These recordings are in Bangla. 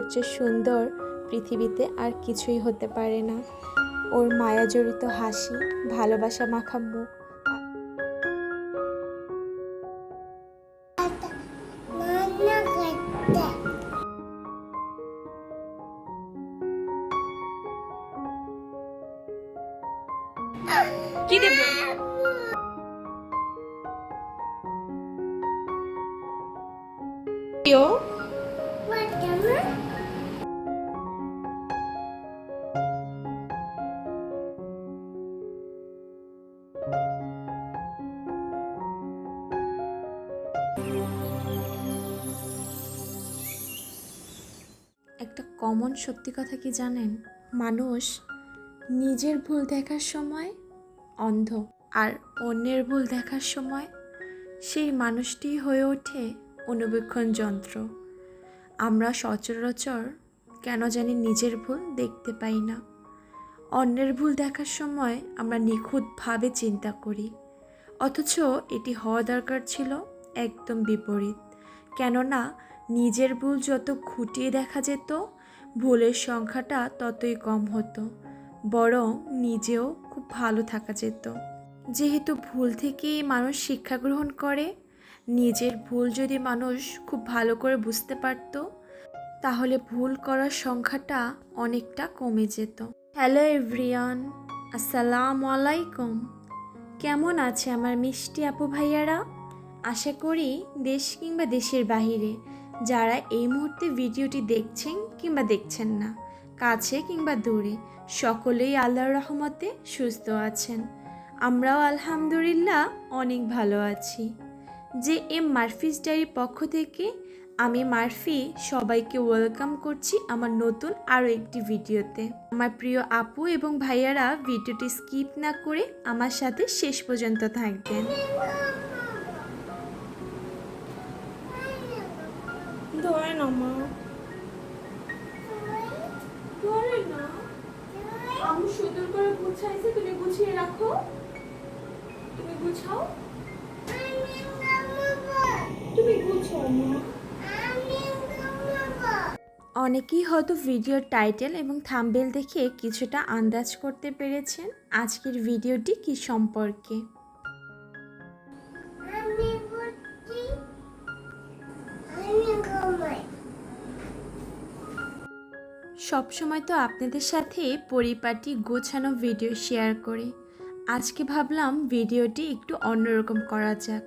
আলোর চেয়ে সুন্দর পৃথিবীতে আর কিছুই হতে পারে না। ওর মায়া জড়িত হাসি ভালোবাসা মাখা মুখ। কি দেবে? প্রিয় সত্যি কথা কি জানেন? মানুষ নিজের ভুল দেখার সময় অন্ধ আর অন্যের ভুল দেখার সময় সেই মানুষটি হয়ে ওঠে অনুবীক্ষণ যন্ত্র। আমরা সচরাচর কেন জানি নিজের ভুল দেখতে পাই না। অন্যের ভুল দেখার সময় আমরা নিখুঁতভাবে চিন্তা করি। অথচ এটি হওয়া দরকার ছিল একদম বিপরীত। কেননা নিজের ভুল যত খুঁটিয়ে দেখা যেত ভুলের সংখ্যাটা ততই কম হতো, বরং নিজেও খুব ভালো থাকা যেত। যেহেতু ভুল থেকেই মানুষ শিক্ষা গ্রহণ করে, নিজের ভুল যদি মানুষ খুব ভালো করে বুঝতে পারত, তাহলে ভুল করার সংখ্যাটা অনেকটা কমে যেত। হ্যালো এভরিয়ান, আসসালামু আলাইকুম। কেমন আছে আমার মিষ্টি আপু ভাইয়ারা? আশা করি দেশ কিংবা দেশের বাহিরে যারা এই মুহূর্তে ভিডিওটি দেখছেন কিংবা দেখছেন না, কাছে কিংবা দূরে, সকলেই আল্লাহর রহমতে সুস্থ আছেন। আমরাও আলহামদুলিল্লাহ অনেক ভালো আছি। যে এম মারফিস ডায়ের পক্ষ থেকে আমি মারফি সবাইকে ওয়েলকাম করছি আমার নতুন আরও একটি ভিডিওতে। আমার প্রিয় আপু এবং ভাইয়ারা ভিডিওটি স্কিপ না করে আমার সাথে শেষ পর্যন্ত থাকবেন। ধরে না, মা। ধরে না আমি সুন্দর করে গুছাইছি, তুমি গুছিয়ে রাখো। তুমি গুছাও। তুমি গুছাও, মা। অনেকেই হয়তো ভিডিওর টাইটেল এবং থাম্বেল দেখে কিছুটা আন্দাজ করতে পেরেছেন আজকের ভিডিওটি কি সম্পর্কে। সবসময় তো আপনাদের সাথে পরিপাটি গোছানো ভিডিও শেয়ার করি। আজকে ভাবলাম ভিডিওটি একটু অন্যরকম করা যাক।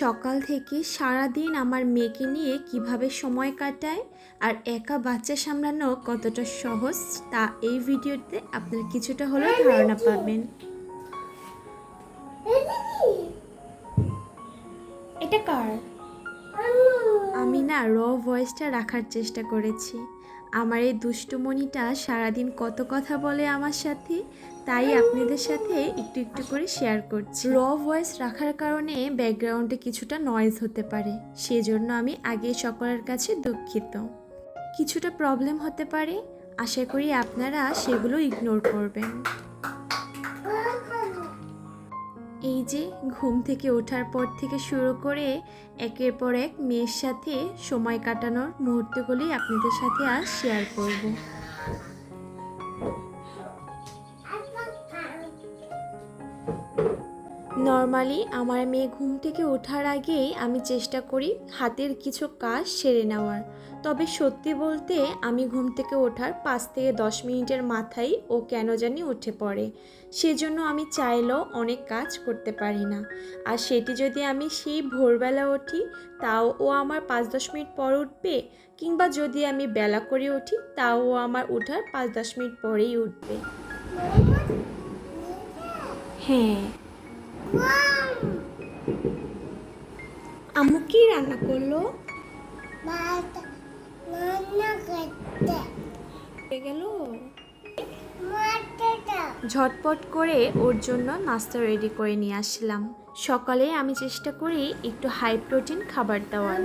সকাল থেকে সারা দিন আমার মেয়েকে নিয়ে কীভাবে সময় কাটায় আর একা বাচ্চা সামলানো কতটা সহজ তা এই ভিডিওতে আপনারা কিছুটা হলেও ধারণা পাবেন। এটা কার? আমি না র ভয়েসটা রাখার চেষ্টা করেছি। আমার এই দুষ্টুমণিটা সারাদিন কত কথা বলে আমার সাথে, তাই আপনাদের সাথে একটু একটু করে শেয়ার করছি। র ভয়েস রাখার কারণে ব্যাকগ্রাউন্ডে কিছুটা নয়েজ হতে পারে, সেজন্য আমি আগে সকলের কাছে দুঃখিত। কিছুটা প্রবলেম হতে পারে, আশা করি আপনারা সেগুলো ইগনোর করবেন। এই যে ঘুম থেকে ওঠার পর থেকে শুরু করে একের পর এক মেয়ের সাথে সময় কাটানোর মুহূর্তগুলি আপনাদের সাথে আজ শেয়ার করব। নর্মালি আমার মেয়ে ঘুম থেকে ওঠার আগেই আমি চেষ্টা করি হাতের কিছু কাজ সেরে নেওয়ার। তবে সত্যি বলতে, আমি ঘুম থেকে ওঠার পাঁচ থেকে দশ মিনিটের মাথায় ও কেন জানি উঠে পড়ে। সেজন্য আমি চাইলেও অনেক কাজ করতে পারি না। আর সেটি যদি আমি সেই ভোরবেলা উঠি, তাও ও আমার পাঁচ দশ মিনিট পর উঠবে, কিংবা যদি আমি বেলা করে উঠি, তাও ও আমার ওঠার পাঁচ দশ মিনিট পরেই উঠবে। হ্যাঁ। আম্মু কি রান্না করল? গেল? ঝটপট করে ওর জন্য নাস্তা রেডি করে নিয়ে আসলাম। সকালে আমি চেষ্টা করি একটু হাই প্রোটিন খাবার দেওয়ার।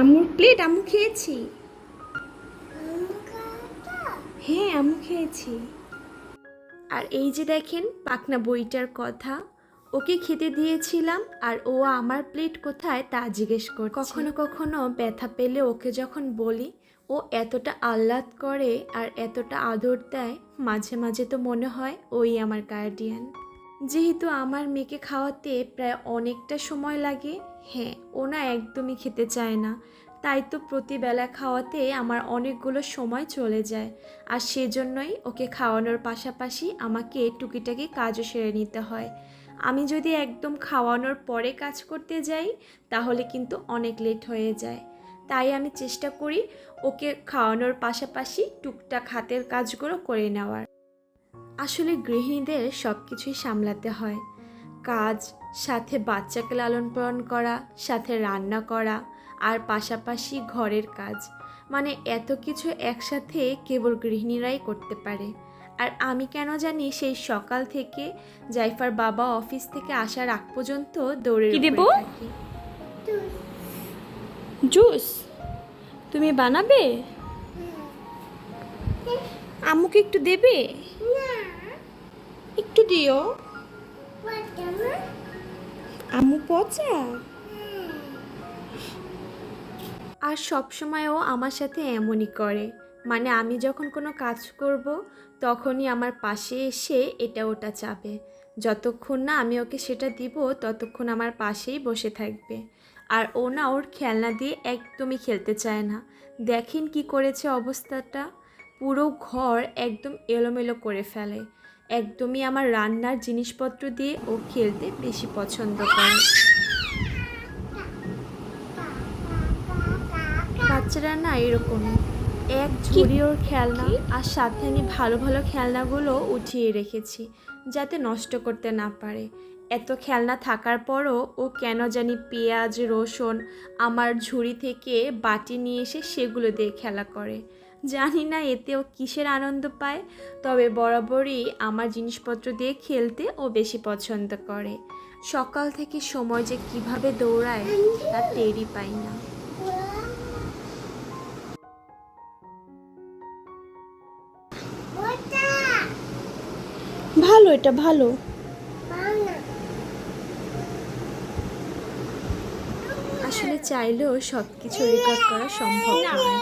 আম্মুর প্লেট আম্মু খেয়েছি। হ্যাঁ আম্মু খেয়েছি। আর এই যে দেখেন পাকনা বইটার কথা। ওকে খেতে দিয়েছিলাম আর ও আমার প্লেট কোথায় তা জিজ্ঞেস করছে। কখনো কখনো ব্যথা পেলে ওকে যখন বলি, ও এতটা আহ্লাদ করে আর এতটা আদর দেয়, মাঝে মাঝে তো মনে হয় ওই আমার গার্ডিয়ান যেহেতু আমার মেয়েকে খাওয়াতে প্রায় অনেকটা সময় লাগে হ্যাঁ ও না একদমই খেতে চায় না। তাই তো প্রতিবেলা খাওয়াতে আমার অনেকগুলো সময় চলে যায়। আর সেজন্যই ওকে খাওয়ানোর পাশাপাশি আমাকে টুকিটাকি কাজও সেরে নিতে হয়। আমি যদি একদম খাওয়ানোর পরে কাজ করতে যাই, তাহলে কিন্তু অনেক লেট হয়ে যায়। তাই আমি চেষ্টা করি ওকে খাওয়ানোর পাশাপাশি টুকটাক হাতের কাজগুলো করে নেওয়ার। আসলে গৃহিণীদের সব কিছুই সামলাতে হয়। কাজ, সাথে বাচ্চাকে লালন পালন করা, সাথে রান্না করা আর পাশাপাশি ঘরের কাজ। মানে এত কিছু একসাথে কেবল গৃহিণীরাই করতে পারে। আর আমি কেন জানি সেই সকাল থেকে জাইফার বাবা অফিস থেকে আসার আগ পর্যন্ত দৌড়ে কি দেবো? জুস? তুমি বানাবে? আম্মুকে একটু দেবে? একটু দিও। আম্মু পচা? আর সবসময় ও আমার সাথে এমনই করে। মানে আমি যখন কোনো কাজ করব, তখনই আমার পাশে এসে এটা ওটা চাবে যতক্ষণ না আমি ওকে সেটা দিব, ততক্ষণ আমার পাশেই বসে থাকবে। আর ও না ওর খেলনা দিয়ে একদমই খেলতে চায় না। দেখেন কি করেছে অবস্থাটা। পুরো ঘর একদম এলোমেলো করে ফেলে। একদমই আমার রান্নার জিনিসপত্র দিয়ে ও খেলতে বেশি পছন্দ করে। বাচ্চারা না এরকমই এক ঝুড়ি ওর খেলনা আর সাথে আমি ভালো ভালো খেলনাগুলো উঠিয়ে রেখেছি যাতে নষ্ট করতে না পারে। এত খেলনা থাকার পরও ও কেন জানি পেঁয়াজ রসুন আমার ঝুড়ি থেকে বাটি নিয়ে এসে সেগুলো দিয়ে খেলা করে। জানি না এতে ও কিসের আনন্দ পায় তবে বরাবরই আমার জিনিসপত্র দিয়ে খেলতে ও বেশি পছন্দ করে। সকাল থেকে সময় যে কীভাবে দৌড়ায় তা টেরই পাই না। ভালো এটা ভালো। আসলে চাইলেও সব কিছু রেকর্ড করা সম্ভব নয়।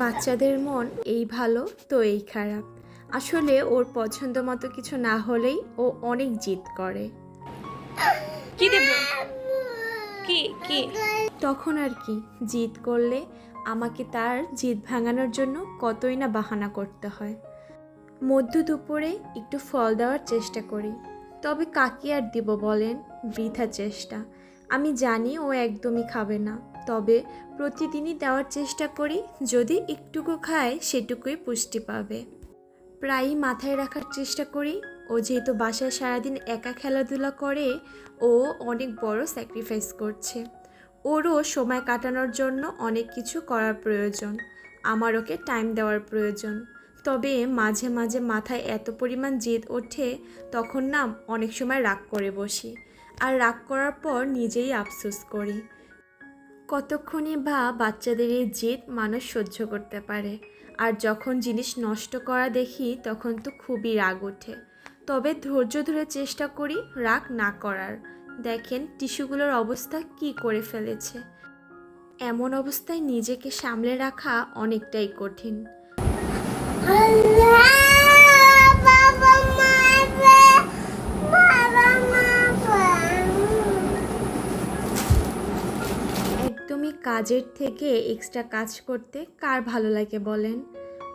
বাচ্চাদের মন এই ভালো তো এই খারাপ। আসলে ওর পছন্দ মতো কিছু না হলেই ও অনেক জিদ করে। কি দেব? কি কি? তখন আর কি জিদ করলে আমাকে তার জিদ ভাঙানোর জন্য কতই না বাহানা করতে হয়। মধ্য দুপুরে একটু ফল দেওয়ার চেষ্টা করি, তবে কাকি আর দিব বলেন? বৃথা চেষ্টা। আমি জানি ও একদমই খাবে না, তবে প্রতিদিনই দেওয়ার চেষ্টা করি, যদি একটুকু খায় সেটুকুই পুষ্টি পাবে। প্রায়ই মাথায় রাখার চেষ্টা করি, ও যেহেতু বাসায় সারাদিন একা খেলাধুলা করে, ও অনেক বড় স্যাক্রিফাইস করছে। ওরও সময় কাটানোর জন্য অনেক কিছু করার প্রয়োজন। আমার ওকে টাইম দেওয়ার প্রয়োজন। তবে মাঝে মাঝে মাথায় এত পরিমাণ জেদ ওঠে, তখন না অনেক সময় রাগ করে বসি। আর রাগ করার পর নিজেই আফসোস করি। কতক্ষণই বা বাচ্চাদের এই জেদ মানুষ সহ্য করতে পারে। আর যখন জিনিস নষ্ট করা দেখি, তখন তো খুবই রাগ ওঠে। তবে ধৈর্য ধরে চেষ্টা করি রাগ না করার। দেখেন টিস্যুগুলোর অবস্থা কি করে ফেলেছে। এমন অবস্থায় নিজেকে সামলে রাখা অনেকটাই কঠিন। একদমই কাজের থেকে এক্সট্রা কাজ করতে কার ভালো লাগে বলেন?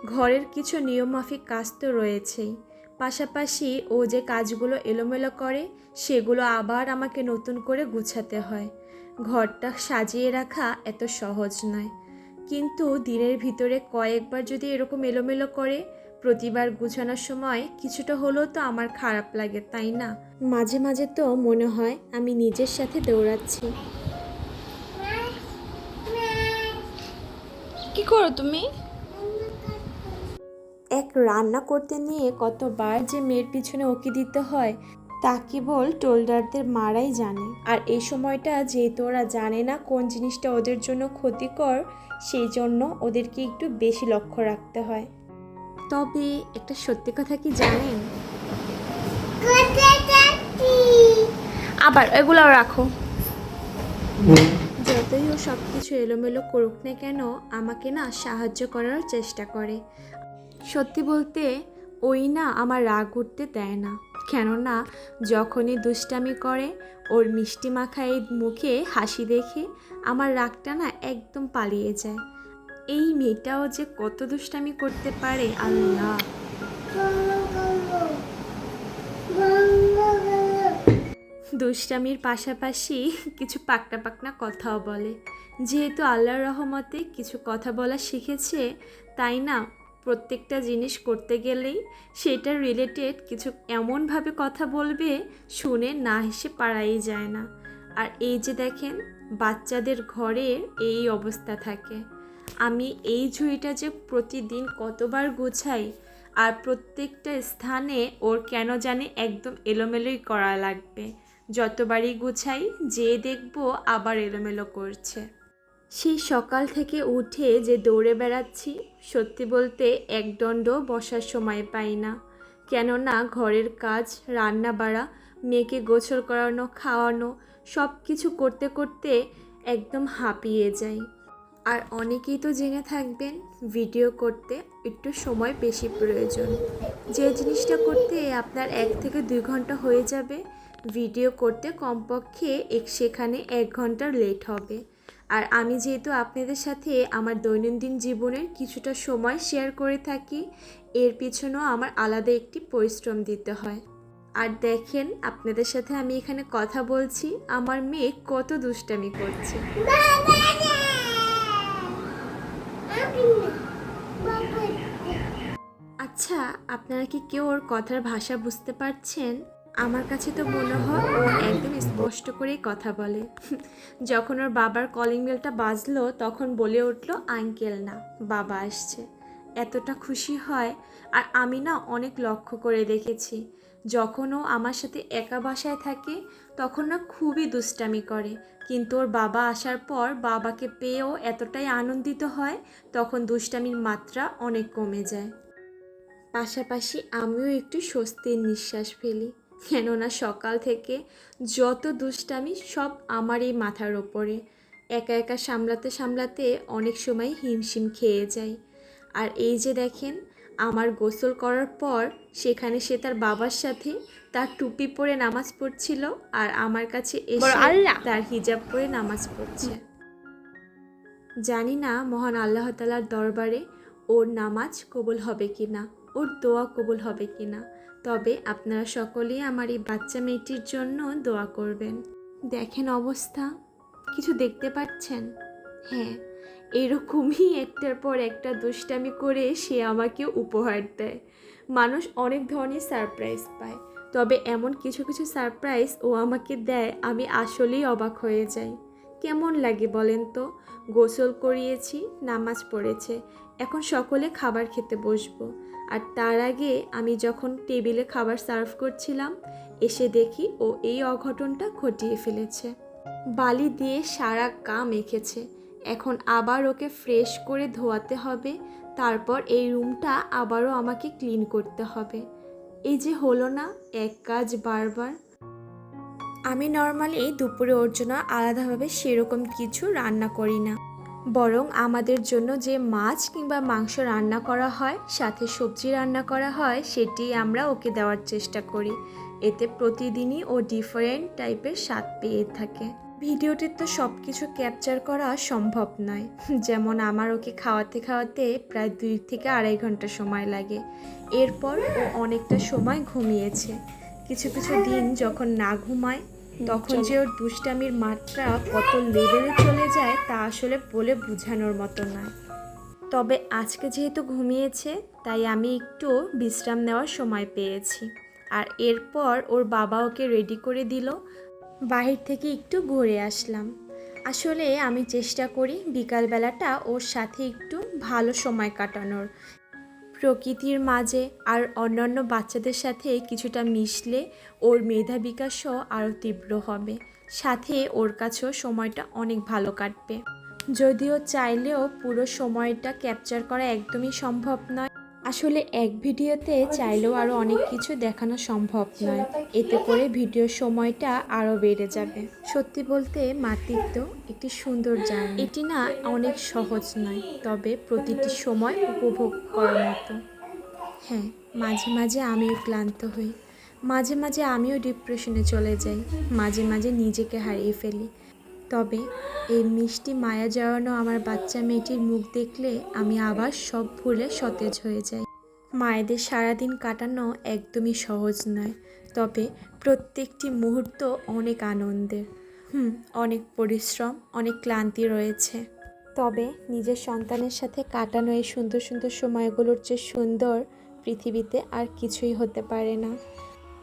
ঘরের কিছু নিয়মমাফিক কাজ তো রয়েছেই। পাশাপাশি ও যে কাজগুলো এলোমেলো করে, সেগুলো আবার আমাকে নতুন করে গুছাতে হয়। ঘরটা সাজিয়ে রাখা এত সহজ নয়। কিন্তু দিনের ভিতরে কয়েকবার যদি এরকম এলোমেলো করে, প্রতিবার গুছানোর সময় কিছুটা হলেও তো আমার খারাপ লাগে, তাই না? মাঝে মাঝে তো মনে হয় আমি নিজের সাথে দৌড়াচ্ছি। কি করো তুমি? এক রান্না করতে নিয়ে কতবার যে মেয়ের পিছনে ওকে দিতে হয়, তা কেবল টোল্ডারদের মারাই জানে। আর এই সময়টা যেহেতু ওরা জানে না কোন জিনিসটা ওদের জন্য ক্ষতিকর, সেই জন্য ওদেরকে একটু বেশি লক্ষ্য রাখতে হয়। তবে একটা সত্যি কথা কি জানেন? আবার এগুলাও রাখো। যতই ও সব কিছু এলোমেলো করুক না কেন, আমাকে না সাহায্য করার চেষ্টা করে। সত্যি বলতে ওই না আমার রাগ উঠতে দেয় না। কেননা যখনই দুষ্টামি করে, ওর মিষ্টি মাখা এই মুখে হাসি দেখে আমার রাগটা না একদম পালিয়ে যায়। এই মেয়েটাও যে কত দুষ্টামি করতে পারে আল্লাহ। দুষ্টামির পাশাপাশি কিছু পাকনা পাকনা কথাও বলে। যেহেতু আল্লাহর রহমতে কিছু কথা বলা শিখেছে, তাই না প্রত্যেকটা জিনিস করতে গেলেই সেটা রিলেটেড কিছু এমনভাবে কথা বলবে শুনে না হেসে পারাই যায় না। আর এই যে দেখেন, বাচ্চাদের ঘরে এই অবস্থা থাকে। আমি এই ঝুড়িটা যে প্রতিদিন কতবার গোছাই আর প্রত্যেকটা স্থানে ওর কেন জানে একদম এলোমেলোই করা লাগবে। যতবারই গুছাই যে দেখব আবার এলোমেলো করছে। সেই সকাল থেকে উঠে যে দৌড়ে বেড়াচ্ছি, সত্যি বলতে একদণ্ড বসার সময় পাই না। কেননা ঘরের কাজ রান্না বাড়া মেয়েকে গোসল করানো, খাওয়ানো সব কিছু করতে করতে একদম হাঁপিয়ে যাই। আর অনেকেই তো জেনে থাকবেন, ভিডিও করতে একটু সময় বেশি প্রয়োজন। যে জিনিসটা করতে আপনার এক থেকে দুই ঘণ্টা হয়ে যাবে, ভিডিও করতে কমপক্ষে এক, সেখানে এক ঘণ্টার লেট হবে। আর আমি যেহেতু আপনাদের সাথে আমার দৈনন্দিন জীবনের কিছুটা সময় শেয়ার করে থাকি, এর পিছনেও আমার আলাদা একটি পরিশ্রম দিতে হয়। আর দেখেন, আপনাদের সাথে আমি এখানে কথা বলছি, আমার মেয়ে কত দুষ্টামি করছে। আচ্ছা আপনারা কি কেউ ওর কথার ভাষা বুঝতে পারছেন? আমার কাছে তো মনে হয় ও একদম স্পষ্ট করেই কথা বলে। যখন ওর বাবার কলিং বেলটা বাজলো, তখন বলে উঠল, আঙ্কেল, না, বাবা আসছে। এতটা খুশি হয়, আর আমি না অনেক লক্ষ্য করে দেখেছি। যখন ও আমার সাথে একা বাসায় থাকে, তখন না খুবই দুষ্টামি করে। কিন্তু ওর বাবা আসার পর বাবাকে পেয়েও এতটাই আনন্দিত হয়, তখন দুষ্টামির মাত্রা অনেক কমে যায়। পাশাপাশি আমিও একটু স্বস্তির নিঃশ্বাস ফেলি। কেননা সকাল থেকে যত দুষ্টামি সব আমারই মাথার ওপরে। একা একা সামলাতে সামলাতে অনেক সময় হিমশিম খেয়ে যাই। আর এই যে দেখেন আমার গোসল করার পর সেখানে সে তার বাবার সাথে তার টুপি পরে নামাজ পড়ছিল আর আমার কাছে এসে তার হিজাব পরে নামাজ পড়ছে। জানি না মহান আল্লাহ তালার দরবারে ওর নামাজ কবুল হবে কি না ওর দোয়া কবুল হবে কি না তবে আপনারা সকলেই আমার এই বাচ্চা মেয়েটির জন্য দোয়া করবেন। দেখেন অবস্থা। কিছু দেখতে পাচ্ছেন? হ্যাঁ এরকমই একটার পর একটা দুষ্টামি করে সে আমাকে উপহার দেয়। মানুষ অনেক ধরনের সারপ্রাইজ পায়। তবে এমন কিছু কিছু সারপ্রাইজ ও আমাকে দেয়, আমি আসলেই অবাক হয়ে যাই। কেমন লাগে বলেন তো? গোসল করিয়েছি, নামাজ পড়েছে। এখন সকলে খাবার খেতে বসবো। আর তার আগে আমি যখন টেবিলে খাবার সার্ভ করছিলাম, এসে দেখি ও এই অঘটনটা ঘটিয়ে ফেলেছে। বালি দিয়ে সারা গা মেখেছে। এখন আবার ওকে ফ্রেশ করে ধোয়াতে হবে, তারপর এই রুমটা আবারও আমাকে ক্লিন করতে হবে। এই যে হলো না, এক কাজ বারবার। আমি নর্মালি দুপুরে ওর জন্য আলাদাভাবে সেরকম কিছু রান্না করি না। বরং আমাদের জন্য যে মাছ কিংবা মাংস রান্না করা হয়, সাথে সবজি রান্না করা হয়, সেটি আমরা ওকে দেওয়ার চেষ্টা করি। এতে প্রতিদিনই ও ডিফারেন্ট টাইপের স্বাদ পেয়ে থাকে। ভিডিওটির তো সব কিছু ক্যাপচার করা সম্ভব নয়। যেমন আমার ওকে খাওয়াতে খাওয়াতে প্রায় দুই থেকে আড়াই ঘণ্টা সময় লাগে। এরপর ও অনেকটা সময় ঘুমিয়েছে। কিছু কিছু দিন যখন না ঘুমায় তখন যে ওর দুষ্টামির মাত্রা কত লেভেলে চলে যায় তা আসলে বলে বোঝানোর মতো নয়। তবে আজকে যেহেতু ঘুমিয়েছে, তাই আমি একটু বিশ্রাম নেওয়ার সময় পেয়েছি। আর এরপর ওর বাবা ওকে রেডি করে দিল। বাহির থেকে একটু ঘুরে আসলাম। আসলে আমি চেষ্টা করি বিকালবেলাটা ওর সাথে একটু ভালো সময় কাটানোর। প্রকৃতির মাঝে আর অন্যান্য বাচ্চাদের সাথে কিছুটা মিশলে ওর মেধা বিকাশও আরও তীব্র হবে। সাথে ওর কাছেও সময়টা অনেক ভালো কাটবে। যদিও চাইলেও পুরো সময়টা ক্যাপচার করা একদমই সম্ভব নয়। আসলে এক ভিডিওতে চাইলেও আরও অনেক কিছু দেখানো সম্ভব নয়। এতে করে ভিডিওর সময়টা আরও বেড়ে যাবে। সত্যি বলতে মাতৃত্ব একটি সুন্দর জার্নি। এটি না অনেক সহজ নয়, তবে প্রতিটি সময় উপভোগ করার মতো। হ্যাঁ মাঝে মাঝে আমিও ক্লান্ত হই। মাঝে মাঝে আমিও ডিপ্রেশনে চলে যাই। মাঝে মাঝে নিজেকে হারিয়ে ফেলি। তবে এই মিষ্টি মায়া জড়ানো আমার বাচ্চা মেয়েটির মুখ দেখলে আমি আবার সব ভুলে সতেজ হয়ে যাই। মায়েদের সারাদিন কাটানো একদমই সহজ নয়, তবে প্রত্যেকটি মুহূর্ত অনেক আনন্দের। হুম, অনেক পরিশ্রম, অনেক ক্লান্তি রয়েছে। তবে নিজের সন্তানের সাথে কাটানো এই সুন্দর সুন্দর সময়গুলোর যে সুন্দর পৃথিবীতে আর কিছুই হতে পারে না।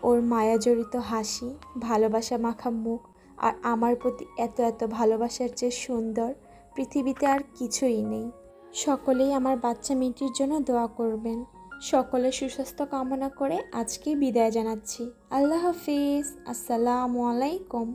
ওর মায়াজড়িত হাসি, ভালোবাসা মাখা মুখ আর আমার প্রতি এত এত ভালোবাসার চেয়ে সুন্দর, পৃথিবীতে আর কিছুই নেই। সকলেই আমার বাচ্চা মেয়েটির জন্য দোয়া করবেন। সকলে সুস্বাস্থ্য কামনা করে আজকে বিদায় জানাচ্ছি। আল্লাহ হাফিজ। আসসালামু আলাইকুম।